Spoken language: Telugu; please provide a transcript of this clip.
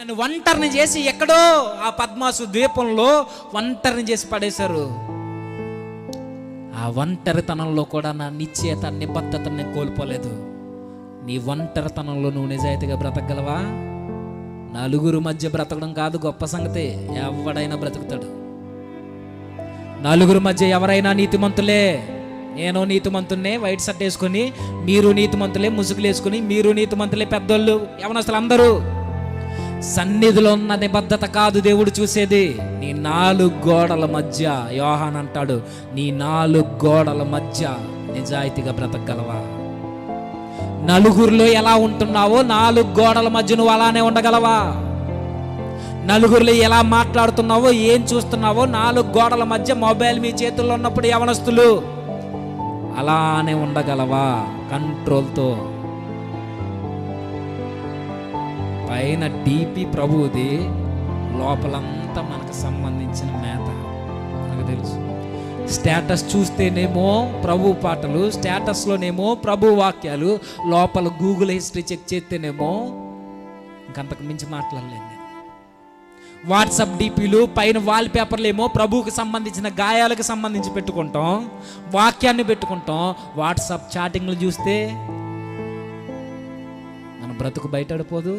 నన్ను ఒంటరిని చేసి ఎక్కడో ఆ పద్మాసు ద్వీపంలో ఒంటరిని చేసి పడేశారు. ఆ ఒంటరితనంలో కూడా నా నిశ్చయత నిబద్ధతను నేను కోల్పోలేదు. నీ ఒంటరితనంలో నువ్వు నిజాయితీగా బ్రతకగలవా? నలుగురు మధ్య బ్రతకడం కాదు గొప్ప సంగతి. ఎవడైనా బ్రతుకుతాడు. నలుగురు మధ్య ఎవరైనా నీతిమంతులే. నేను నీతిమంతున్నే వైట్ షర్ట్ వేసుకొని మీరు నీతిమంతులే ముసుగులు వేసుకుని మీరు నీతిమంతులే పెద్దోళ్ళు యవనస్తులు అందరూ. సన్నిధిలో ఉన్న నిబద్ధత కాదు దేవుడు చూసేది. నీ నాలుగు గోడల మధ్య యోహాన్ అంటాడు నీ నాలుగు గోడల మధ్య నిజాయితీగా బ్రతకగలవా? నలుగురిలో ఎలా ఉంటున్నావో నాలుగు గోడల మధ్య నువ్వు అలానే ఉండగలవా? నలుగురిలో ఎలా మాట్లాడుతున్నావో ఏం చూస్తున్నావో నాలుగు గోడల మధ్య మొబైల్ మీ చేతుల్లో ఉన్నప్పుడు యవనస్తులు అలానే ఉండగలవా? కంట్రోల్తో. పైన డీపీ ప్రభువుది లోపలంతా మనకు సంబంధించిన మేత నాకు తెలుసు. స్టేటస్ చూస్తేనేమో ప్రభు పాటలు స్టేటస్లోనేమో ప్రభు వాక్యాలు లోపల గూగుల్ హిస్టరీ చెక్ చేస్తేనేమో ఇంకంతకు మించి మాట్లాడలేను నేను. వాట్సాప్ డీపీలు పైన వాల్ పేపర్లు ఏమో ప్రభువుకి సంబంధించిన గాయాలకు సంబంధించి పెట్టుకుంటాం వాక్యాన్ని పెట్టుకుంటాం వాట్సాప్ చాటింగ్లు చూస్తే మన బ్రతుకు బయటపడిపోదు.